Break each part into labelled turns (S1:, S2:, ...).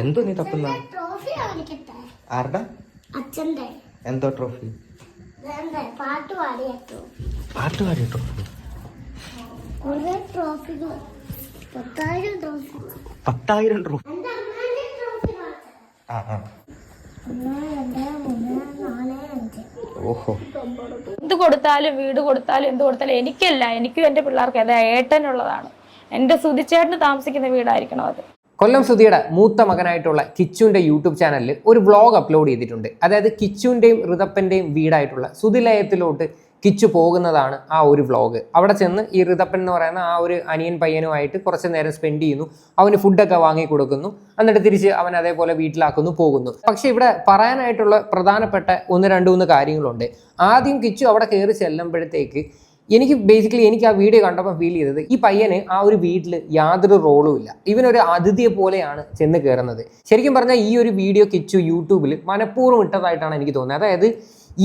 S1: എന്തോ നീ തപ്പുന്ന? ആരുടെ?
S2: അച്ഛന്റെ
S1: എന്തോ ട്രോഫി
S2: പാട്ട് പാടിയ ട്രോഫി പത്തായിരം ട്രോഫി
S1: പത്തായിരം ആ ആ.
S3: എന്ത് കൊടുത്താലും വീട് കൊടുത്താലും എന്ത് കൊടുത്താലും എനിക്കല്ല. എനിക്കും എന്റെ പിള്ളേർക്ക് അത് ഏട്ടനുള്ളതാണ്. എന്റെ സുതിച്ചേട്ടന് താമസിക്കുന്ന വീടായിരിക്കണം അത്.
S4: കൊല്ലം സുധിയുടെ മൂത്ത മകനായിട്ടുള്ള കിച്ചുവിന്റെ യൂട്യൂബ് ചാനലിൽ ഒരു വ്ലോഗ് അപ്ലോഡ് ചെയ്തിട്ടുണ്ട്. അതായത് കിച്ചുവിന്റെയും ഋതപ്പന്റെയും വീടായിട്ടുള്ള സുധിലയത്തിലോട്ട് കിച്ചു പോകുന്നതാണ് ആ ഒരു വ്ലോഗ് അവിടെ ചെന്ന് ഈ ഋതപ്പൻ എന്ന് പറയുന്ന ആ ഒരു അനിയൻ പയ്യനുമായിട്ട് കുറച്ച് നേരം സ്പെൻഡ് ചെയ്യുന്നു. അവന് ഫുഡൊക്കെ വാങ്ങി കൊടുക്കുന്നു. എന്നിട്ട് തിരിച്ച് അവൻ അതേപോലെ വീട്ടിലാക്കുന്നു പോകുന്നു. പക്ഷേ ഇവിടെ പറയാനായിട്ടുള്ള പ്രധാനപ്പെട്ട ഒന്ന് രണ്ട് മൂന്ന് കാര്യങ്ങളുണ്ട്. ആദ്യം കിച്ചു അവിടെ കയറി ചെല്ലുമ്പോഴത്തേക്ക് എനിക്ക് ബേസിക്കലി എനിക്ക് ആ വീഡിയോ കണ്ടപ്പോൾ ഫീൽ ചെയ്തത് ഈ പയ്യന് ആ ഒരു വീട്ടിൽ യാതൊരു റോളും ഇല്ല. ഇവനൊരു അതിഥിയെ പോലെയാണ് ചെന്ന് കയറുന്നത് ശരിക്കും പറഞ്ഞാൽ ഈ ഒരു വീഡിയോ കിച്ചു യൂട്യൂബിൽ മനഃപൂർവം ഇട്ടതായിട്ടാണ് എനിക്ക് തോന്നുന്നത്. അതായത്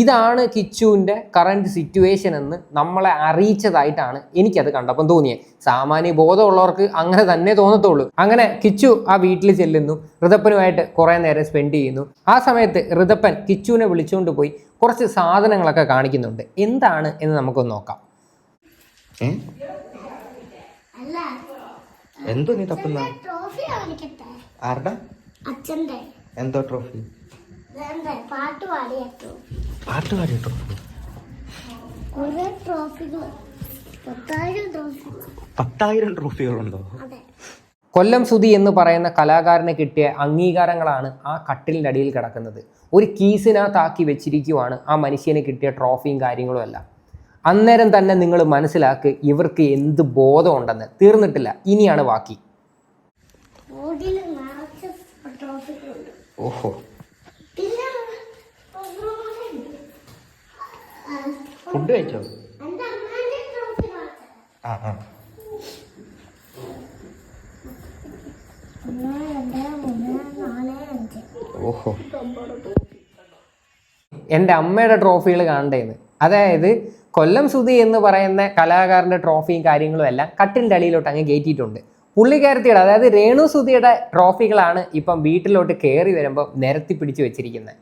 S4: ഇതാണ് കിച്ചുവിന്റെ കറണ്ട് സിറ്റുവേഷൻ എന്ന് നമ്മളെ അറിയിച്ചതായിട്ടാണ് എനിക്കത് കണ്ടപ്പം തോന്നിയത്. സാമാന്യ ബോധമുള്ളവർക്ക് അങ്ങനെ തന്നെ തോന്നത്തുള്ളൂ. അങ്ങനെ കിച്ചു ആ വീട്ടിൽ ചെല്ലുന്നു. ഋതപ്പനുമായിട്ട് കുറേ നേരം സ്പെൻഡ് ചെയ്യുന്നു. ആ സമയത്ത് ഋതപ്പൻ കിച്ചുവിനെ വിളിച്ചുകൊണ്ട് പോയി കുറച്ച് സാധനങ്ങളൊക്കെ കാണിക്കുന്നുണ്ട്. എന്താണ് എന്ന് നമുക്കൊന്ന് നോക്കാം.
S1: എന്തോ നീ തപ്പുന്ന? ആരുടെ?
S2: അച്ഛന്റെ
S1: എന്തോ ട്രോഫി
S2: വേണ്ടേ പാട്ട് പാടിയ ട്രോഫി പത്തായിരം ട്രോഫി
S1: പത്തായിരം ട്രോഫികളുണ്ടോ
S4: കൊല്ലം സുതി എന്ന് പറയുന്ന കലാകാരന് കിട്ടിയ അംഗീകാരങ്ങളാണ് ആ കട്ടിലിന്റെ അടിയിൽ കിടക്കുന്നത്. ഒരു കീസിനകത്താക്കി വെച്ചിരിക്കുവാണ് ആ മനുഷ്യന് കിട്ടിയ ട്രോഫിയും കാര്യങ്ങളും എല്ലാം. അന്നേരം തന്നെ നിങ്ങൾ മനസ്സിലാക്ക് ഇവർക്ക് എന്ത് ബോധമുണ്ടെന്ന്. തീർന്നിട്ടില്ല. ഇനിയാണ് ബാക്കി.
S1: ഓഹോ. ഫുഡ് കഴിച്ചോ? ആ ഓഹോ.
S4: എന്റെ അമ്മയുടെ ട്രോഫികൾ കാണണ്ടേന്ന്. അതായത് കൊല്ലം സുധി എന്ന് പറയുന്ന കലാകാരന്റെ ട്രോഫിയും കാര്യങ്ങളും എല്ലാം കട്ടിലിന്റെ അടിയിലോട്ട് അങ്ങ് കയറ്റിയിട്ടുണ്ട്. പുള്ളിക്കാരത്തിയുടെ അതായത് രേണു സുധിയുടെ ട്രോഫികളാണ് ഇപ്പം വീട്ടിലോട്ട് കയറി വരുമ്പോൾ നിരത്തി പിടിച്ച് വെച്ചിരിക്കുന്നത്.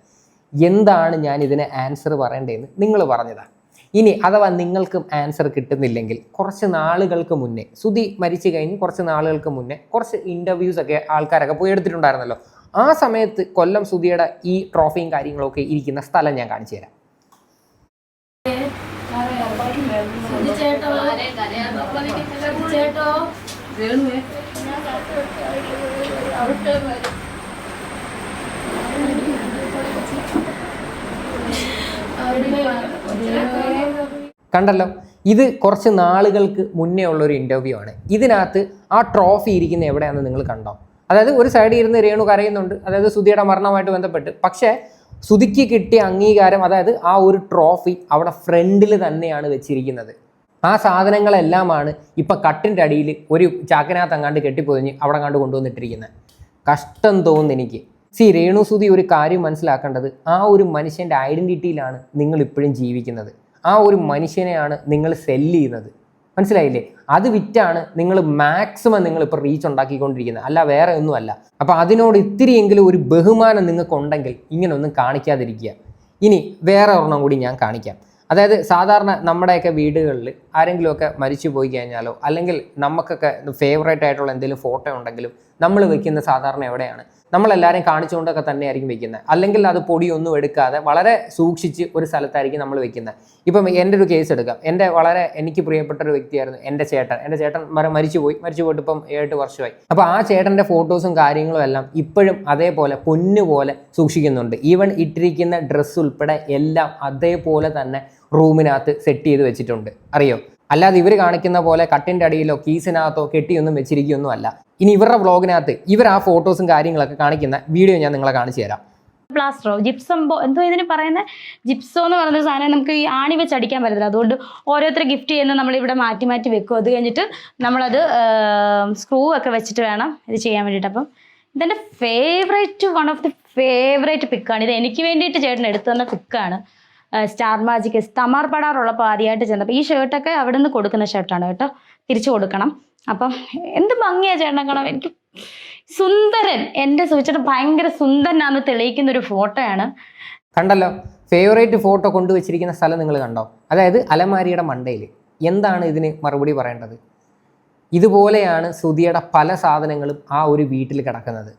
S4: എന്താണ് ഞാൻ ഇതിന് ആൻസർ പറയേണ്ടതെന്ന് നിങ്ങൾ പറഞ്ഞതാണ് ഇനി അഥവാ നിങ്ങൾക്കും ആൻസർ കിട്ടുന്നില്ലെങ്കിൽ കുറച്ച് നാളുകൾക്ക് മുന്നേ സുധി മരിച്ചു കഴിഞ്ഞ് കുറച്ച് നാളുകൾക്ക് മുന്നേ കുറച്ച് ഇന്റർവ്യൂസ് ഒക്കെ ആൾക്കാരൊക്കെ പോയി എടുത്തിട്ടുണ്ടായിരുന്നല്ലോ. ആ സമയത്ത് കൊല്ലം സുധിയുടെ ഈ ട്രോഫിയും കാര്യങ്ങളൊക്കെ ഇരിക്കുന്ന സ്ഥലം ഞാൻ കാണിച്ചു തരാം. കണ്ടല്ലോ ഇത് കുറച്ച് നാളുകൾക്ക് മുന്നേ ഉള്ളൊരു ഇന്റർവ്യൂ ആണ്. ഇതിനകത്ത് ആ ട്രോഫി ഇരിക്കുന്ന എവിടെയാണെന്ന് നിങ്ങൾ കണ്ടോ? അതായത് ഒരു സൈഡിൽ ഇരുന്ന് രേണു കരയുന്നുണ്ട്. അതായത് സുധിയുടെ മരണവുമായിട്ട് ബന്ധപ്പെട്ട്. പക്ഷേ സുധിക്ക് കിട്ടിയ അംഗീകാരം അതായത് ആ ഒരു ട്രോഫി അവിടെ ഫ്രണ്ടിൽ തന്നെയാണ് വെച്ചിരിക്കുന്നത്. ആ സാധനങ്ങളെല്ലാമാണ് ഇപ്പൊ കട്ടിന്റെ അടിയിൽ ഒരു ചാക്കിനകത്ത് അങ്ങാണ്ട് കെട്ടിപ്പൊതിഞ്ഞ് അവിടെ കണ്ട് കൊണ്ടുവന്നിട്ടിരിക്കുന്നത്. കഷ്ടം തോന്നുന്നു എനിക്ക്. സി രേണു സുധി ഒരു കാര്യം മനസ്സിലാക്കേണ്ടത് ആ ഒരു മനുഷ്യന്റെ ഐഡന്റിറ്റിയിലാണ് നിങ്ങൾ ഇപ്പോഴും ജീവിക്കുന്നത്. ആ ഒരു മനുഷ്യനെയാണ് നിങ്ങൾ സെല്ല് ചെയ്യുന്നത്. മനസ്സിലായില്ലേ? അത് വിറ്റാണ് നിങ്ങൾ മാക്സിമം നിങ്ങൾ ഇപ്പോൾ റീച്ച് ഉണ്ടാക്കിക്കൊണ്ടിരിക്കുന്നത്. അല്ല വേറെ ഒന്നുമല്ല. അപ്പോൾ അതിനോട് ഇത്തിരിയെങ്കിലും ഒരു ബഹുമാനം നിങ്ങൾക്ക് ഉണ്ടെങ്കിൽ ഇങ്ങനൊന്നും കാണിക്കാതിരിക്കുക. ഇനി വേറെ ഒരെണ്ണം കൂടി ഞാൻ കാണിക്കാം. അതായത് സാധാരണ നമ്മുടെയൊക്കെ വീടുകളിൽ ആരെങ്കിലുമൊക്കെ മരിച്ചു പോയി കഴിഞ്ഞാലോ അല്ലെങ്കിൽ നമുക്കൊക്കെ ഫേവറേറ്റ് ആയിട്ടുള്ള എന്തെങ്കിലും ഫോട്ടോ ഉണ്ടെങ്കിലും നമ്മൾ വെക്കുന്ന സാധാരണ എവിടെയാണ്? നമ്മളെല്ലാവരെയും കാണിച്ചുകൊണ്ടൊക്കെ തന്നെയായിരിക്കും വെക്കുന്നത് അല്ലെങ്കിൽ അത് പൊടിയൊന്നും എടുക്കാതെ വളരെ സൂക്ഷിച്ച് ഒരു സ്ഥലത്തായിരിക്കും നമ്മൾ വെക്കുന്നത് ഇപ്പം എന്റെ ഒരു കേസ് എടുക്കാം. എന്റെ വളരെ എനിക്ക് പ്രിയപ്പെട്ട ഒരു വ്യക്തിയായിരുന്നു എന്റെ ചേട്ടൻ. എന്റെ ചേട്ടൻ മര മരിച്ചു പോയി മരിച്ചു പോയിട്ട് ഇപ്പം ഏഴ് വർഷമായി. അപ്പോൾ ആ ചേട്ടന്റെ ഫോട്ടോസും കാര്യങ്ങളും എല്ലാം ഇപ്പോഴും അതേപോലെ പൊന്നുപോലെ സൂക്ഷിക്കുന്നുണ്ട്. ഈവൻ ഇട്ടിരിക്കുന്ന ഡ്രസ്സ് ഉൾപ്പെടെ എല്ലാം അതേപോലെ തന്നെ റൂമിനകത്ത് സെറ്റ് ചെയ്ത് വെച്ചിട്ടുണ്ട്. അറിയോ? അല്ലാതെ ഇവർ കാണിക്കുന്ന പോലെ കട്ടിന്റെ അടിയിലോ കീസിനകത്തോ കെട്ടിയൊന്നും വെച്ചിരിക്കുകയൊന്നും അല്ല ഇനി ഇവരുടെ വ്ളോഗിനകത്ത് ഇവർ ആ ഫോട്ടോസും കാര്യങ്ങളൊക്കെ കാണിക്കുന്ന വീഡിയോ ഞാൻ നിങ്ങളെ കാണിച്ചു തരാം.
S3: പ്ലാസ്റ്ററോ ജിപ്സം ബോ എന്തോ ഇതിന് പറയുന്ന? ജിപ്സോ എന്ന് പറയുന്ന സാധനം നമുക്ക് ഈ ആണി വെച്ച് അടിക്കാൻ പറ്റത്തില്ല. അതുകൊണ്ട് ഓരോരുത്തർ ഗിഫ്റ്റ് നമ്മൾ ഇവിടെ മാറ്റി മാറ്റി വെക്കും. അത് കഴിഞ്ഞിട്ട് നമ്മളത് സ്ക്രൂ ഒക്കെ വെച്ചിട്ട് വേണം ഇത് ചെയ്യാൻ വേണ്ടിയിട്ട്. അപ്പം ഇതെന്റെ favourite one of the favourite പിക്കാണ് ഇത് എനിക്ക് വേണ്ടിയിട്ട് ചേട്ടൻ എടുത്തു തന്ന പിക്കാണ് സ്റ്റാർ മാജിക് തമാർ പടാറുള്ളപ്പോൾ ആദ്യമായിട്ട് ചെന്നപ്പോൾ ഈ ഷർട്ടൊക്കെ അവിടെ നിന്ന് കൊടുക്കുന്ന ഷർട്ടാണ് കേട്ടോ. തിരിച്ചു കൊടുക്കണം. അപ്പം എന്ത് ഭംഗിയാ ചേട്ടനെ കാണാൻ? എനിക്ക് സുന്ദരൻ. എന്റെ സുചേട്ടൻ ഭയങ്കര സുന്ദരനാന്ന് തെളിയിക്കുന്ന ഒരു ഫോട്ടോയാണ്.
S4: കണ്ടല്ലോ ഫേവറേറ്റ് ഫോട്ടോ കൊണ്ടുവച്ചിരിക്കുന്ന സ്ഥലം നിങ്ങൾ കണ്ടോ? അതായത് അലമാരിയുടെ മണ്ടയിൽ. എന്താണ് ഇതിന് മറുപടി പറയേണ്ടത്? ഇതുപോലെയാണ് സുധിയുടെ പല സാധനങ്ങളും ആ ഒരു വീട്ടിൽ കിടക്കുന്നത്.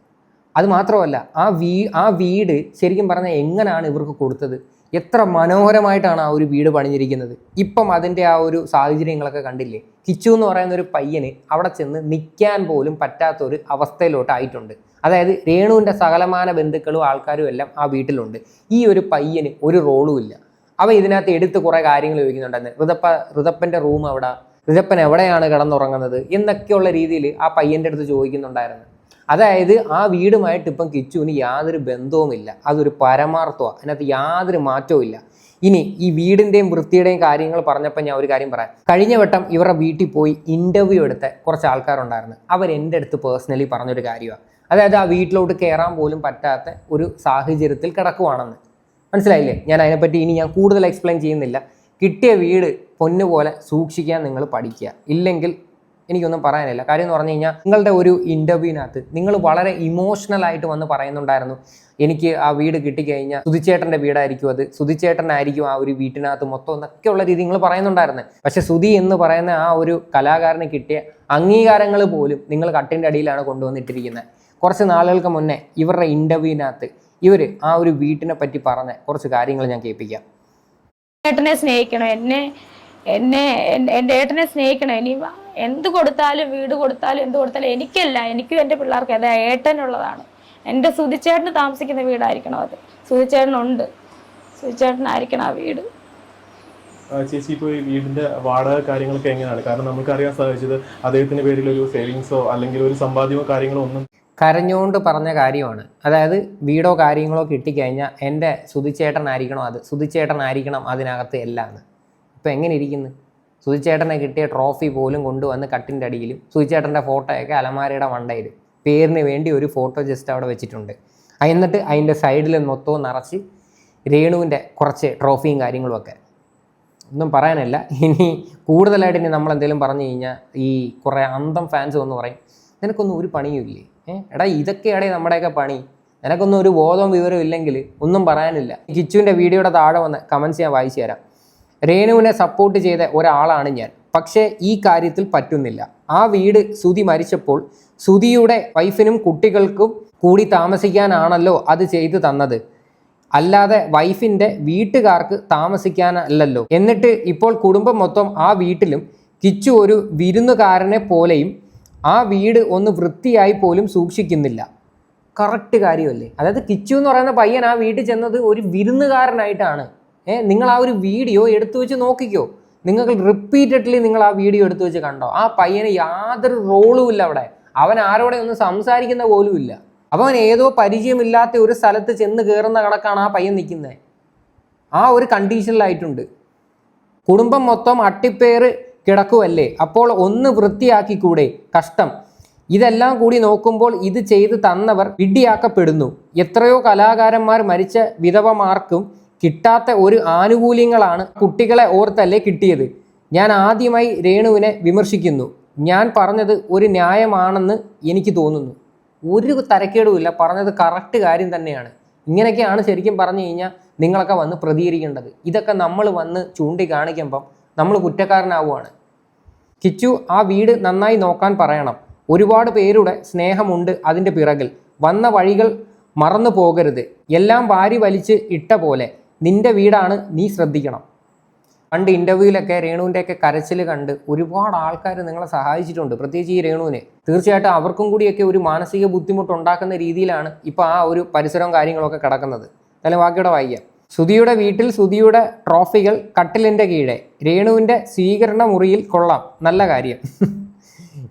S4: അത് മാത്രമല്ല ആ വീ ആ വീട് ശരിക്കും പറഞ്ഞാൽ എങ്ങനെയാണ് ഇവർക്ക് കൊടുത്തത്? എത്ര മനോഹരമായിട്ടാണ് ആ ഒരു വീട് പണിഞ്ഞിരിക്കുന്നത്. ഇപ്പം അതിന്റെ ആ ഒരു സാഹചര്യങ്ങളൊക്കെ കണ്ടില്ലേ? കിച്ചു എന്ന് പറയുന്ന ഒരു പയ്യന് അവിടെ ചെന്ന് നിൽക്കാൻ പോലും പറ്റാത്ത ഒരു അവസ്ഥയിലോട്ട് ആയിട്ടുണ്ട് അതായത് രേണുവിന്റെ സകലമാന ബന്ധുക്കളും ആൾക്കാരും എല്ലാം ആ വീട്ടിലുണ്ട്. ഈ ഒരു പയ്യന് ഒരു റോളും ഇല്ല. അവ ഇതിനകത്ത് എടുത്ത് കുറേ കാര്യങ്ങൾ ചോദിക്കുന്നുണ്ടെന്ന്. ഋതപ്പ ഋതപ്പന്റെ റൂം അവിടെ ഋതപ്പൻ എവിടെയാണ് കിടന്നുറങ്ങുന്നത്? എന്നൊക്കെയുള്ള രീതിയിൽ ആ പയ്യന്റെ അടുത്ത് ചോദിക്കുന്നുണ്ടായിരുന്നു. അതായത് ആ വീടുമായിട്ട് ഇപ്പം കിച്ചുവിന് യാതൊരു ബന്ധവുമില്ല. അതൊരു പരമാർത്ഥമാണ് അതിനകത്ത് യാതൊരു മാറ്റവും ഇല്ല. ഇനി ഈ വീടിന്റെയും വൃത്തിയുടെയും കാര്യങ്ങൾ പറഞ്ഞപ്പോൾ ഞാൻ ഒരു കാര്യം പറയാം. കഴിഞ്ഞ വട്ടം ഇവരുടെ വീട്ടിൽ പോയി ഇന്റർവ്യൂ എടുത്ത കുറച്ച് ആൾക്കാരുണ്ടായിരുന്നു. അവർ എന്റെ അടുത്ത് പേഴ്സണലി പറഞ്ഞൊരു കാര്യമാണ് അതായത് ആ വീട്ടിലോട്ട് കയറാൻ പോലും പറ്റാത്ത ഒരു സാഹചര്യത്തിൽ കിടക്കുവാണെന്ന്. മനസ്സിലായില്ലേ? ഞാൻ അതിനെപ്പറ്റി ഇനി ഞാൻ കൂടുതൽ എക്സ്പ്ലെയിൻ ചെയ്യുന്നില്ല. കിട്ടിയ വീട് പൊന്നുപോലെ സൂക്ഷിക്കാൻ നിങ്ങൾ പഠിക്കുക. ഇല്ലെങ്കിൽ എനിക്കൊന്നും പറയാനില്ല. കാര്യം എന്ന് പറഞ്ഞു കഴിഞ്ഞാൽ നിങ്ങളുടെ ഒരു ഇന്റർവ്യൂവിനകത്ത് നിങ്ങൾ വളരെ ഇമോഷണൽ ആയിട്ട് വന്ന് പറയുന്നുണ്ടായിരുന്നു. എനിക്ക് ആ വീട് കിട്ടിക്കഴിഞ്ഞാൽ സുതിച്ചേട്ടന്റെ വീടായിരിക്കും അത്. സുതിച്ചേട്ടനായിരിക്കും ആ ഒരു വീട്ടിനകത്ത് മൊത്തം എന്നൊക്കെയുള്ള രീതി നിങ്ങൾ പറയുന്നുണ്ടായിരുന്നു. പക്ഷേ സുതി എന്ന് പറയുന്ന ആ ഒരു കലാകാരന് കിട്ടിയ അംഗീകാരങ്ങൾ പോലും നിങ്ങൾ കട്ടിന്റെ അടിയിലാണ് കൊണ്ടുവന്നിട്ടിരിക്കുന്നത് കുറച്ച് നാളുകൾക്ക് മുന്നേ ഇവരുടെ ഇന്റർവ്യൂവിനകത്ത് ഇവർ ആ ഒരു വീട്ടിനെ പറ്റി പറഞ്ഞ കുറച്ച് കാര്യങ്ങൾ ഞാൻ കേൾപ്പിക്കാം.
S3: ഏട്ടനെ സ്നേഹിക്കണം. എന്നെ എന്നെ എന്റെ ഏട്ടനെ സ്നേഹിക്കണം. ഇനി എന്ത് കൊടുത്താലും വീട് കൊടുത്താലും എന്ത് കൊടുത്താലും എനിക്കല്ല എനിക്കും എന്റെ പിള്ളേർക്ക് അത് ഏട്ടനുള്ളതാണ്. എന്റെ സുതിച്ചേട്ടന് താമസിക്കുന്ന വീടായിരിക്കണം അത്. സുതിച്ചേട്ടനുണ്ട് സുതിച്ചേട്ടനായിരിക്കണം ആ വീട്.
S5: ചേച്ചി ഇപ്പോൾ ഈ വീടിന്റെ വാടക കാര്യങ്ങളൊക്കെ എങ്ങനെയാണ്? കാരണം നമുക്ക് അറിയാൻ സാധിച്ചത് അദ്ദേഹത്തിന്റെ പേരിൽ ഒരു സേവിങ്സോ അല്ലെങ്കിൽ ഒരു സമ്പാദ്യമോ കാര്യങ്ങളോ ഒന്നും
S4: കരഞ്ഞുകൊണ്ട് പറഞ്ഞ കാര്യമാണ്. അതായത് വീടോ കാര്യങ്ങളോ കിട്ടിക്കഴിഞ്ഞാൽ എന്റെ സുധിച്ചേട്ടനായിരിക്കണം അത്. സുധിച്ചേട്ടനായിരിക്കണം അതിനകത്ത് എല്ലാം ഇപ്പം എങ്ങനെ ഇരിക്കുന്നു? സുധിച്ചേട്ടനെ കിട്ടിയ ട്രോഫി പോലും കൊണ്ടുവന്ന് കട്ടിന്റെ അടിയിലും സുധിച്ചേട്ടന്റെ ഫോട്ടോയൊക്കെ അലമാരയുടെ മണ്ടയിൽ. പേരിന് വേണ്ടി ഒരു ഫോട്ടോ ജസ്റ്റ് അവിടെ വെച്ചിട്ടുണ്ട്. എന്നിട്ട് അതിന്റെ സൈഡിൽ മൊത്തവും നിറച്ച് രേണുവിന്റെ കുറച്ച് ട്രോഫിയും കാര്യങ്ങളുമൊക്കെ ഒന്നും പറയാനല്ല. ഇനി കൂടുതലായിട്ട് ഇനി നമ്മൾ എന്തെങ്കിലും പറഞ്ഞു കഴിഞ്ഞാൽ ഈ കുറേ അന്തം ഫാൻസ് വന്ന് പറയും നിനക്കൊന്നും ഒരു പണിയും ഇല്ലേ? ഏഹ് എടാ ഇതൊക്കെയാടേ നമ്മുടെയൊക്കെ പണി. നിനക്കൊന്നും ഒരു ബോധവും വിവരവും ഇല്ലെങ്കിൽ ഒന്നും പറയാനില്ല. കിച്ചുവിന്റെ വീഡിയോയുടെ താഴെ വന്ന് കമൻസ് ഞാൻ വായിച്ചു തരാം. രേണുവിനെ സപ്പോർട്ട് ചെയ്ത ഒരാളാണ് ഞാൻ. പക്ഷേ ഈ കാര്യത്തിൽ പറ്റുന്നില്ല. ആ വീട് സുതി മരിച്ചപ്പോൾ സുതിയുടെ വൈഫിനും കുട്ടികൾക്കും കൂടി താമസിക്കാനാണല്ലോ അത് ചെയ്തു തന്നത്. അല്ലാതെ വൈഫിന്റെ വീട്ടുകാർക്ക് താമസിക്കാനല്ലല്ലോ. എന്നിട്ട് ഇപ്പോൾ കുടുംബം മൊത്തം ആ വീട്ടിലും കിച്ചു ഒരു വിരുന്നുകാരനെ പോലെയും ആ വീട് ഒന്ന് വൃത്തിയായി പോലും സൂക്ഷിക്കുന്നില്ല. കറക്റ്റ് കാര്യമല്ലേ? അതായത് കിച്ചു എന്ന് പറയുന്ന പയ്യൻ ആ വീട്ടിൽ ചെന്നത് ഒരു വിരുന്നുകാരനായിട്ടാണ്. നിങ്ങൾ ആ ഒരു വീഡിയോ എടുത്തു വെച്ച് നോക്കിക്കോ. നിങ്ങൾക്ക് റിപ്പീറ്റഡ്ലി നിങ്ങൾ ആ വീഡിയോ എടുത്തു വെച്ച് കണ്ടോ. ആ പയ്യന് യാതൊരു റോളും ഇല്ല അവിടെ. അവൻ ആരോടെ ഒന്നും സംസാരിക്കുന്ന പോലും ഇല്ല. അവൻ ഏതോ പരിചയമില്ലാത്ത ഒരു സ്ഥലത്ത് ചെന്ന് കയറുന്ന കണക്കാണ് ആ പയ്യൻ നിൽക്കുന്നത് ആ ഒരു കണ്ടീഷനിലായിട്ടുണ്ട് കുടുംബം മൊത്തം അട്ടിപ്പേറ് കിടക്കുമല്ലേ അപ്പോൾ ഒന്ന് വൃത്തിയാക്കിക്കൂടെ? കഷ്ടം. ഇതെല്ലാം കൂടി നോക്കുമ്പോൾ ഇത് ചെയ്ത് തന്നവർ ഇടിയാക്കപ്പെടുന്നു. എത്രയോ കലാകാരന്മാർ മരിച്ച വിധവമാർക്കും കിട്ടാത്ത ഒരു ആനുകൂല്യങ്ങളാണ് കുട്ടികളെ ഓർത്തല്ലേ കിട്ടിയത്. ഞാൻ ആദ്യമായി രേണുവിനെ വിമർശിക്കുന്നു. ഞാൻ പറഞ്ഞത് ഒരു ന്യായമാണെന്ന് എനിക്ക് തോന്നുന്നു. ഒരു തരക്കേടുമില്ല പറഞ്ഞത് കറക്റ്റ് കാര്യം തന്നെയാണ്. ഇങ്ങനെയൊക്കെയാണ് ശരിക്കും പറഞ്ഞു കഴിഞ്ഞാൽ നിങ്ങളൊക്കെ വന്ന് പ്രതികരിക്കേണ്ടത്. ഇതൊക്കെ നമ്മൾ വന്ന് ചൂണ്ടിക്കാണിക്കുമ്പം നമ്മൾ കുറ്റക്കാരനാവുകയാണ് കിച്ചു ആ വീട് നന്നായി നോക്കാൻ പറയണം. ഒരുപാട് പേരുടെ സ്നേഹമുണ്ട് അതിന്റെ പിറകിൽ. വന്ന വഴികൾ മറന്നു പോകരുത്. എല്ലാം വാരി വലിച്ച് ഇട്ട പോലെ. നിന്റെ വീടാണ് നീ ശ്രദ്ധിക്കണം. പണ്ട് ഇന്റർവ്യൂവിലൊക്കെ രേണുവിന്റെയൊക്കെ കരച്ചിൽ കണ്ട് ഒരുപാട് ആൾക്കാർ നിങ്ങളെ സഹായിച്ചിട്ടുണ്ട്. പ്രത്യേകിച്ച് ഈ രേണുവിനെ. തീർച്ചയായിട്ടും അവർക്കും കൂടിയൊക്കെ ഒരു മാനസിക ബുദ്ധിമുട്ട് ഉണ്ടാക്കുന്ന രീതിയിലാണ് ഇപ്പോൾ ആ ഒരു പരിസരവും കാര്യങ്ങളൊക്കെ കിടക്കുന്നത്. എന്നാലും ബാക്കിയുടെ വായിക്കാം സുധിയുടെ വീട്ടിൽ സുധിയുടെ ട്രോഫികൾ കട്ടിലിന്റെ കീഴെ. രേണുവിന്റെ സ്വീകരണ മുറിയിൽ കൊള്ളാം. നല്ല കാര്യം.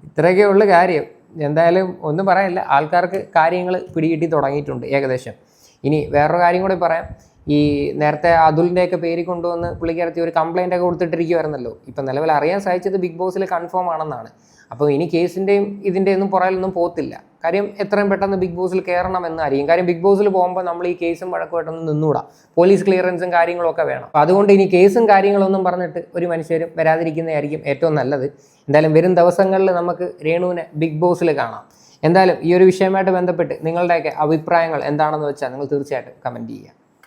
S4: ഇത്രയൊക്കെ ഉള്ളു കാര്യം. എന്തായാലും ഒന്നും പറയാനില്ല ആൾക്കാർക്ക് കാര്യങ്ങൾ പിടികിട്ടി തുടങ്ങിയിട്ടുണ്ട് ഏകദേശം. ഇനി വേറൊരു കാര്യം കൂടി പറയാം. ഈ നേരത്തെ അതുലിന്റെയൊക്കെ പേര് കൊണ്ടുവന്ന് പുള്ളിക്കാരത്തി ഒരു കംപ്ലൈന്റ് ഒക്കെ കൊടുത്തിട്ടിരിക്കുമായിരുന്നല്ലോ ഇപ്പം നിലവിൽ അറിയാൻ സാധിച്ചത് ബിഗ് ബോസിൽ കൺഫേം ആണെന്നാണ്. അപ്പോൾ ഇനി കേസിന്റെയും ഇതിന്റെ ഒന്നും പുറകിലൊന്നും പോകത്തില്ല. കാര്യം എത്രയും പെട്ടെന്ന് ബിഗ് ബോസിൽ കയറണം എന്നായിരിക്കും കാര്യം ബിഗ് ബോസിൽ പോകുമ്പോൾ നമ്മൾ ഈ കേസും വഴക്കുമായിട്ടൊന്നും നിന്നൂടാ. പോലീസ് ക്ലിയറൻസും കാര്യങ്ങളൊക്കെ വേണം. അപ്പോൾ അതുകൊണ്ട് ഇനി കേസും കാര്യങ്ങളൊന്നും പറഞ്ഞിട്ട് ഒരു മനുഷ്യരും വരാതിരിക്കുന്നതായിരിക്കും ഏറ്റവും നല്ലത്. എന്തായാലും വരും ദിവസങ്ങളിൽ നമുക്ക് രേണുവിനെ ബിഗ് ബോസിൽ കാണാം. എന്തായാലും ഈ ഒരു വിഷയമായിട്ട് ബന്ധപ്പെട്ട് നിങ്ങളുടെയൊക്കെ അഭിപ്രായങ്ങൾ എന്താണെന്ന് വെച്ചാൽ നിങ്ങൾ തീർച്ചയായിട്ടും കമന്റ് ചെയ്യുക.